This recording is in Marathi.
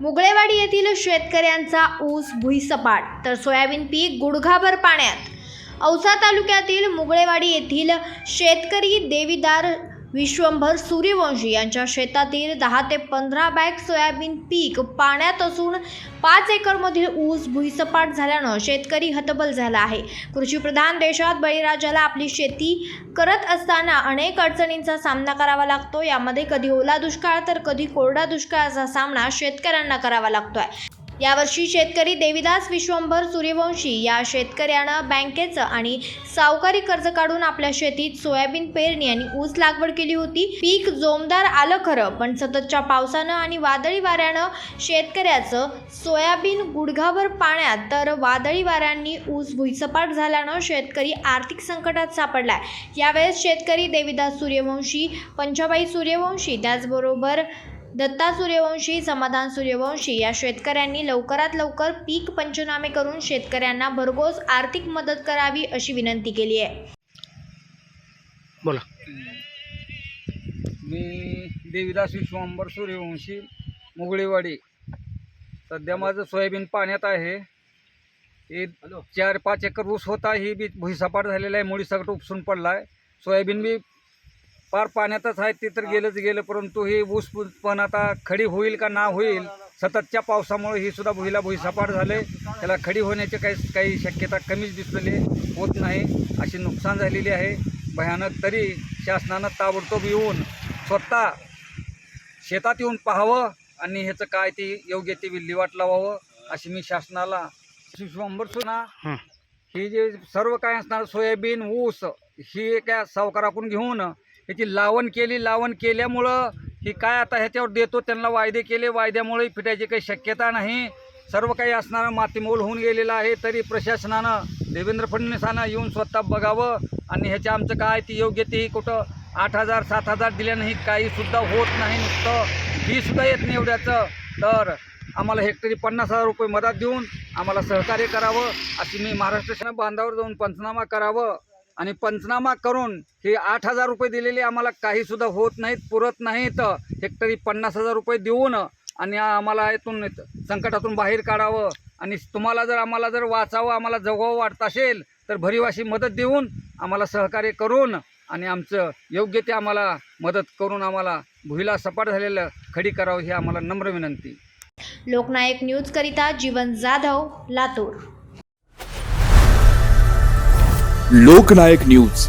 मुगळेवाडी येथील शेतकऱ्यांचा ऊस भुईसपाट तर सोयाबीन पीक गुडघाभर पाण्यात. औसा तालुक्यातील मुगळेवाडी येथील शेतकरी देवीदार विश्वंभर सूर्यवंशी यांच्या शेतातील दहा ते पंधरा बॅग सोयाबीन पीक पाण्यात असून पाच एकरमधील ऊस भुईसपाट झाल्यानं शेतकरी हतबल झाला आहे. कृषीप्रधान देशात बळीराजाला आपली शेती करत असताना अनेक अडचणींचा सामना करावा लागतो. यामध्ये कधी ओला दुष्काळ तर कधी कोरडा दुष्काळाचा सामना शेतकऱ्यांना करावा लागतोय. यावर्षी शेतकरी देविदास विश्वंभर सूर्यवंशी या शेतकऱ्यानं बँकेचं आणि सावकारी कर्ज काढून आपल्या शेतीत सोयाबीन पेरणी आणि ऊस लागवड केली होती. पीक जोमदार आलं खरं पण सततच्या पावसानं आणि वादळी वाऱ्यानं शेतकऱ्याचं सोयाबीन गुडघाभर पाण्यात तर वादळी वाऱ्यांनी ऊस भुईसपाट झाल्यानं शेतकरी आर्थिक संकटात सापडलाय. यावेळेस शेतकरी देविदास सूर्यवंशी पंचाबाई सूर्यवंशी त्याचबरोबर दत्ता सूर्यवंशी समाधान सूर्यवंशी या शेतकऱ्यांनी लवकरात लवकर पीक पंचनामे करून शेतकऱ्यांना भरघोस आर्थिक मदत करावी अशी विनंती केली आहे. बोला. मी देवीदास विश्वंबर सूर्यवंशी मुगळेवाडी. सध्या माझं सोयाबीन पाण्यात आहे. हे चार पाच एकर ऊस होता ही बी भुईसपाट झालेला आहे मुळी सगळं उपसून पडला आहे सोयाबीन बी फार पाण्यातच आहे ते तर गेलंच गेलं परंतु हे ऊस पण आता खडी होईल का ना होईल सततच्या पावसामुळे ही सुद्धा भुईला भुईसपाट झाले. त्याला खडी होण्याची काही काही शक्यता कमीच दिसलेली होत नाही अशी नुकसान झालेली आहे. भयानक तरी शासनानं ताबडतोब येऊन स्वतः शेतात येऊन पाहावं आणि ह्याचं काय ते योग्य ते विल्हेवाट लावावं अशी मी शासनाला सुना हं. जे सर्व काय असणार सोयाबीन ऊस ही काय सावकाराकडून घेऊन ह्याची लावण केली लावण केल्यामुळं ही काय आता ह्याच्यावर देतो त्यांना वायदे केले. वायद्यामुळे फिटायची काही शक्यता नाही. सर्व काही असणारं मातीमोल होऊन गेलेलं आहे. तरी प्रशासनानं देवेंद्र फडणवीसांना येऊन स्वतः बघावं. आणि ह्याचे आमचं काय ती योग्य तेही कुठं आठ हजार सात हजार दिल्यानंही काहीसुद्धा होत नाही नुसतं. फीसुद्धा येत नाही एवढ्याचं. तर आम्हाला हेक्टरी पन्नास हजार रुपये मदत देऊन आम्हाला सहकार्य करावं. अशी मी महाराष्ट्र शासन बांधावर जाऊन पंचनामा करावं. आणि पंचनामा करून हे आठ हजार रुपये दिलेले आम्हाला काहीसुद्धा होत नाहीत पुरत नाहीत. हेक्टरी पन्नास हजार रुपये देऊन आणि आम्हाला यातून संकटातून बाहेर काढावं. आणि तुम्हाला जर आम्हाला जर वाचावं आम्हाला जगावं वाटत असेल तर भरीव अशी मदत देऊन आम्हाला सहकार्य करून आणि आमचं योग्य ते आम्हाला मदत करून आम्हाला भुईला सपाट झालेलं खडी करावं ही आम्हाला नम्र विनंती. लोकनायक न्यूजकरिता जीवन जाधव लातूर. लोकनायक न्यूज.